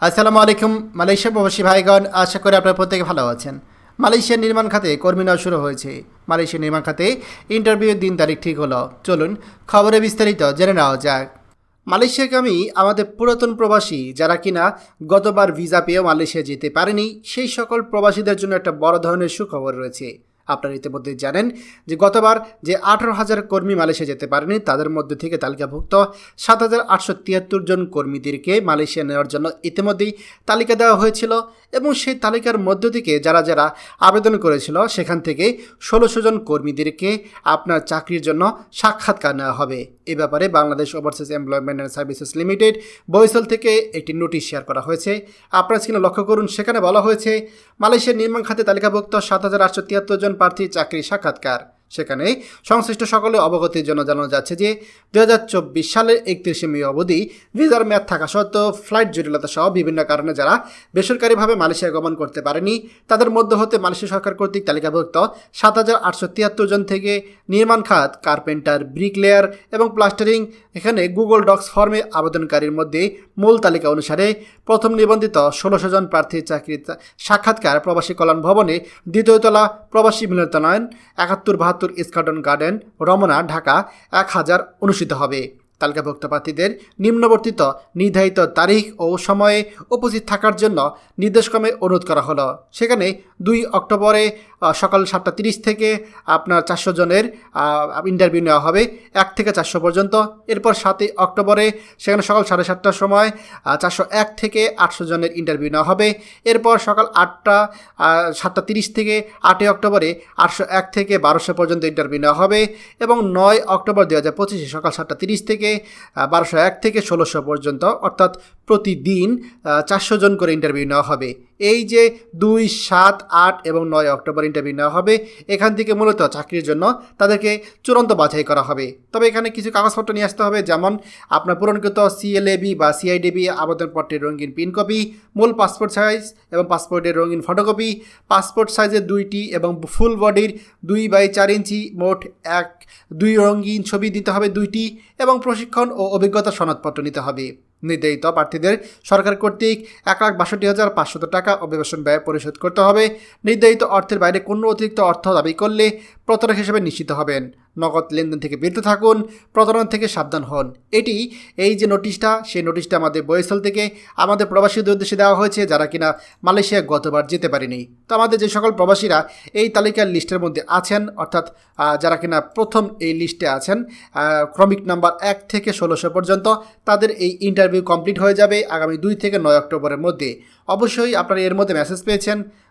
আসসালামু আলাইকুম, মালয়েশিয়া প্রবাসী ভাইগণ, আশা করি আপনারা প্রত্যেকে ভালো আছেন। মালয়েশিয়ার নির্মাণ খাতে কর্মী নেওয়া শুরু হয়েছে। মালয়েশিয়ার নির্মাণ খাতে ইন্টারভিউয়ের দিন তারিখ ঠিক হলো। চলুন খবরে বিস্তারিত জেনে নেওয়া যাক। মালয়েশিয়াগামী আমাদের পুরাতন প্রবাসী, যারা কিনা গতবার ভিসা পেয়েও মালয়েশিয়া যেতে পারেনি, সেই সকল প্রবাসীদের জন্য একটা বড় ধরনের সুখবর রয়েছে। আপনারা ইতিমধ্যে জানেন যে গতবার যে আঠারো হাজার কর্মী মালয়েশিয়া যেতে পারেনি, তাদের মধ্যে থেকে তালিকাভুক্ত সাত হাজার আটশো তিয়াত্তর জন কর্মীদেরকে মালয়েশিয়া নেওয়ার জন্য ইতিমধ্যেই তালিকা দেওয়া হয়েছিল এবং সেই তালিকার মধ্য থেকে যারা যারা আবেদন করেছিল, সেখান থেকে ষোলোশো জন কর্মীদেরকে আপনার চাকরির জন্য সাক্ষাৎকার নেওয়া হবে। এ ব্যাপারে Bangladesh overseas employment and services limited বৈসল থেকে একটি নোটিশ শেয়ার করা হয়েছে। আপনারা স্ক্রিনে লক্ষ্য করুন, সেখানে বলা হয়েছে মালয়েশিয়ার নির্মাণ খাতে তালিকাভুক্ত সাত হাজার আটশো তিয়াত্তর জন প্রার্থী চাকরি সাক্ষাৎকার। সেখানে সংশ্লিষ্ট সকলে অবগতির জন্য জানানো যাচ্ছে যে দু হাজার চব্বিশ সালের একত্রিশে মে অবধি ভিসার মেয়াদ থাকা সত্ত্বেও ফ্লাইট জটিলতা সহ বিভিন্ন কারণে যারা বেসরকারিভাবে মালয়েশিয়া গমন করতে পারেনি, তাদের মধ্য হতে মালয়েশিয়া সরকার কর্তৃক তালিকাভুক্ত সাত হাজার আটশো তিয়াত্তর জন থেকে নির্মাণ খাত, কার্পেন্টার, ব্রিকলেয়ার এবং প্লাস্টারিং, এখানে গুগল ডক্স ফর্মে আবেদনকারীর মধ্যে মূল তালিকা অনুসারে প্রথম নিবন্ধিত ষোলোশো জন প্রার্থীর চাকরির সাক্ষাৎকার প্রবাসী কল্যাণ ভবনে দ্বিতীয়তলা প্রবাসী মিলনায়ন একাত্তর বাহাত্তর ইস্কাটন গার্ডেন রমনা, ঢাকা এক হাজার অনুষ্ঠিত হবে। তালিকাভুক্ত প্রার্থীদের নিম্নবর্তিত নির্ধারিত তারিখ ও সময়ে উপস্থিত থাকার জন্য নির্দেশক্রমে অনুরোধ করা হলো। সেখানে দুই অক্টোবরে সকাল সাতটা তিরিশ থেকে আপনার চারশো জনের ইন্টারভিউ নেওয়া হবে, এক থেকে চারশো পর্যন্ত। এরপর সাতই অক্টোবরে, সেখানে সকাল সাড়ে সাতটার সময় চারশো এক থেকে আটশো জনের ইন্টারভিউ নেওয়া হবে। এরপর সকাল আটটা সাতটা তিরিশ থেকে আটই অক্টোবরে, আটশো এক থেকে বারোশো পর্যন্ত ইন্টারভিউ নেওয়া হবে এবং নয় অক্টোবর দু হাজার পঁচিশে সকাল সাতটা তিরিশ থেকে বারোশো এক থেকে ষোলোশো পর্যন্ত, অর্থাৎ প্রতিদিন চারশো জন করে ইন্টারভিউ নেওয়া হবে। এই যে দুই, সাত, আট এবং নয় অক্টোবর ইন্টারভিউ নেওয়া হবে, এখান থেকে মূলত চাকরির জন্য তাদেরকে চূড়ান্ত বাছাই করা হবে। তবে এখানে কিছু কাগজপত্র নিয়ে আসতে হবে, যেমন আপনার পূরণকৃত সিএলএবি বা সিআইডিবি আবেদনপত্রের রঙিন পিন কপি মূল পাসপোর্ট সাইজ এবং পাসপোর্টের রঙিন ফটোকপি পাসপোর্ট সাইজের দুইটি এবং ফুল বডির দুই বাই চার ইঞ্চি মোট এক, দুই রঙিন ছবি দিতে হবে দুইটি এবং প্রশিক্ষণ ও অভিজ্ঞতা সনদপত্র নিতে হবে। নির্ধারিত প্রার্থীদের সরকার কর্তৃক এক লাখ বাষট্টি হাজার পাঁচশত টাকা অভিবাসন ব্যয় পরিশোধ করতে হবে। নির্ধারিত অর্থের বাইরে কোনো অতিরিক্ত অর্থ দাবি করলে প্রতারক হিসেবে নিশ্চিত হবেন। নগদ লেনদেন থেকে বিরত থাকুন প্রতারণা থেকে সাবধান হন। এটি এই যে নোটিশটা, সেই নোটিশটা আমাদের বয়সল থেকে আমাদের প্রবাসীদের উদ্দেশ্যে দেওয়া হয়েছে, যারা কিনা মালয়েশিয়া গতবার যেতে পারেনি। তো আমাদের যে সকল প্রবাসীরা এই তালিকার লিস্টের মধ্যে আছেন, অর্থাৎ যারা কিনা প্রথম এই লিস্টে আছেন ক্রমিক নাম্বার এক থেকে ষোলোশো পর্যন্ত তাদের এই ইন্টারভিউ কমপ্লিট হয়ে যাবে আগামী দুই থেকে নয় অক্টোবরের মধ্যে। অবশ্যই আপনারা এর মধ্যে মেসেজ পেয়েছেন